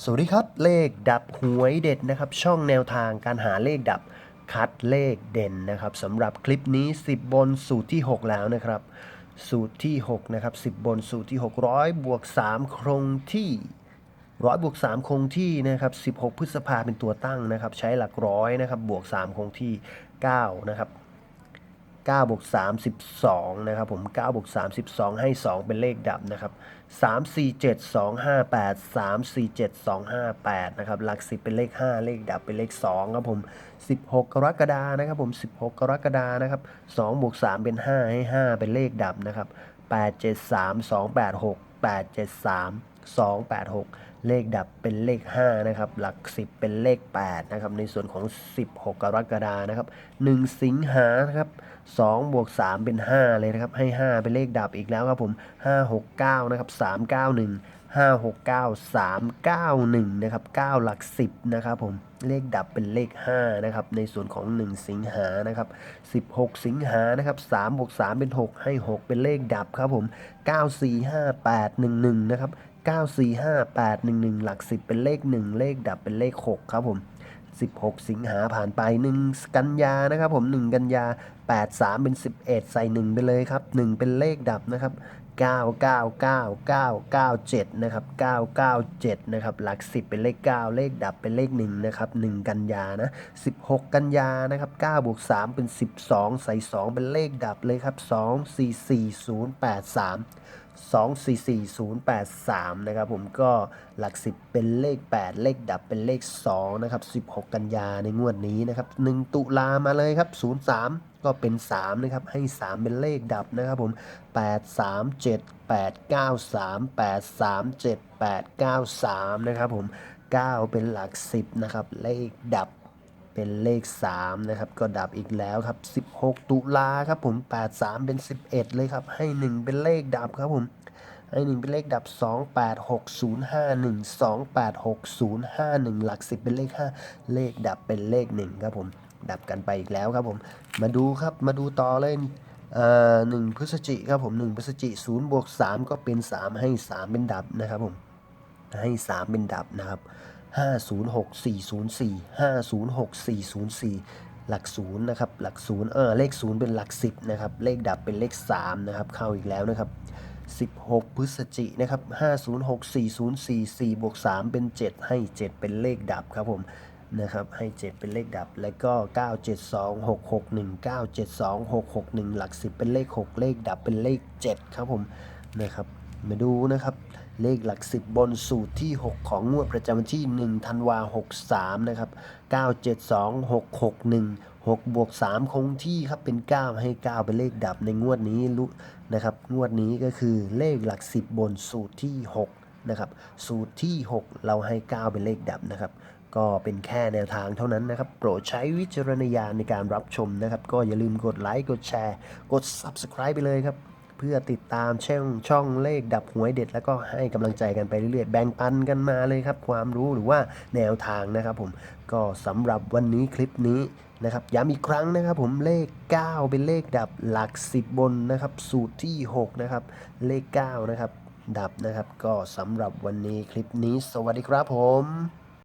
สวัสดีครับ เลขดับหวยเด็ดนะครับ ช่องแนวทางการหาเลขดับคัดเลขเด่นนะครับสำหรับคลิปนี้ 10 บนสูตรที่ 6 แล้วนะครับ สูตรที่6นะครับ10 บนสูตรที่ 600 บวก 3 คงที่ร้อยบวก 3 คงที่นะครับ16 พฤษภาเป็นตัวตั้งนะครับ ใช้หลักร้อยนะครับบวก 3 คงที่9นะครับ 9บวก32นะครับผม9บวก32ให้ 2 เป็นเลขดับนะครับ3 4 7 2 5 8 3 4 7 2 5 8นะครับหลัก 10 เป็นเลข 5 เลขดับเป็นเลข2ครับผม 16 กรกฎานะครับผม 16 กรกฎานะครับ2บวก3 เป็น 5 ให้ 5 เป็นเลขดับนะครับ8 7 3 2 8 6 8 7 3 2 8 6 เลขดับเป็นเลข 5 นะครับ หลัก 10 เป็นเลข 8 นะครับ ในส่วนของ 16 กรกฎานะครับ 1 สิงหานะครับ2บวก 3 เป็น 5 เลยนะครับ ให้ 5 เป็นเลขดับอีกแล้วครับผม 5 6 9 นะครับ 391 5 6 9 3 9 1 นะครับ 9 หลัก 10 นะครับผม เลขดับเป็นเลข 5 นะครับ ในส่วนของ 1 สิงหานะครับ 16 สิงหานะครับ3บวก3เป็น 6 ให้ 6 เป็นเลขดับครับผม 9 4 5 8 1 1 นะครับ 9 4 5 8 1 1 หลัก 10 เป็นเลข 1 เลขดับเป็นเลข 6 ครับผม 16 สิงหาผ่านไป 1 กันยานะครับผม 1 กันยา 8 3 เป็น 11 ใส่ 1 ไปเลยครับ 1 เป็นเลขดับนะครับ 9 9 9 9 9 7 นะครับ 9 9 7 นะครับ หลัก 10 เป็นเลข 9 เลขดับเป็นเลข 1 นะครับ 1 กันยานะ 16 กันยานะครับ9บวก3เป็น 12 ใส่ 2 เป็นเลขดับเลยครับ 2 4 4 0 8 3 244083 นะครับผมก็หลัก 10 เป็นเลข 8 เลขดับเป็นเลข 2 นะครับ 16 กันยาในงวดนี้นะครับ 1 ตุลามาเลยครับ 03 ก็เป็น3นะครับให้ 3 เป็นเลขดับนะครับผม 8 3 7 8 9 3 8 3 7 8 9 3นะครับผม 9 เป็นหลัก 10นะครับเลขดับเป็นเลข 3 นะครับ ก็ดับอีกแล้วครับ 16 ตุลาครับผม 83 เป็น 11 เลยครับ ให้ 1 เป็นเลขดับครับผม ให้ 1 เป็นเลขดับ 286051 286051 หลัก 10 เป็นเลข 5 เลขดับเป็นเลข 1 ครับผม ดับกันไปอีกแล้วครับผม มาดูครับมาดูต่อเลยเอ่อหนึ่งพฤศจิครับผม1พฤศจิ0บวก3ก็เป็น3ให้3เป็นดับนะครับผมให้3เป็นดับนะครับ506404 506404หลักศูนย์นะครับหลักศูนย์เออเลขศูนย์เป็นหลัก10นะครับเลขดับเป็นเลข3นะครับเข้าอีกแล้วนะครับ16 พฤศจินะครับ506404 4บวก3เป็น 7 ให้ 7 เป็นเลขดับครับผม นะครับให้ 7 เป็นเลขดับ แล้วก็ 972661 972661 หลัก 10 เป็นเลข 6 เลขดับเป็นเลข 7 ครับผมนะครับมาดูนะครับ เลขหลัก 10 บนสูตรที่ 6 ของงวดประจำวันที่1ธันวา63 นะครับ 972661 6บวก3คงที่ครับเป็น 9 ให้ 9 เป็นเลขดับในงวดนี้ลุนะครับ งวดนี้ก็คือเลขหลัก 10 บนสูตรที่ 6 นะครับ สูตรที่ 6 เราให้ 9 เป็นเลขดับนะครับ ก็เป็นแค่แนวทางเท่านั้นนะครับ โปรดใช้วิจารณญาณในการรับชมนะครับ ก็อย่าลืมกดไลค์กดแชร์ กด Subscribe ไปเลยครับ เพื่อติดตามช่องช่องเลขดับหวยเด็ด แล้วก็ให้กำลังใจกันไปเรื่อยๆ แบ่งปันกันมาเลยครับ ความรู้หรือว่าแนวทางนะครับผมก็สำหรับวันนี้คลิปนี้นะครับย้ำอีกครั้งนะครับผมเลข 9 เป็นเลขดับหลัก 10 บนนะครับ สูตรที่ 6 นะครับ เลข 9 นะครับ ดับนะครับ ก็สำหรับวันนี้คลิปนี้ สวัสดีครับผม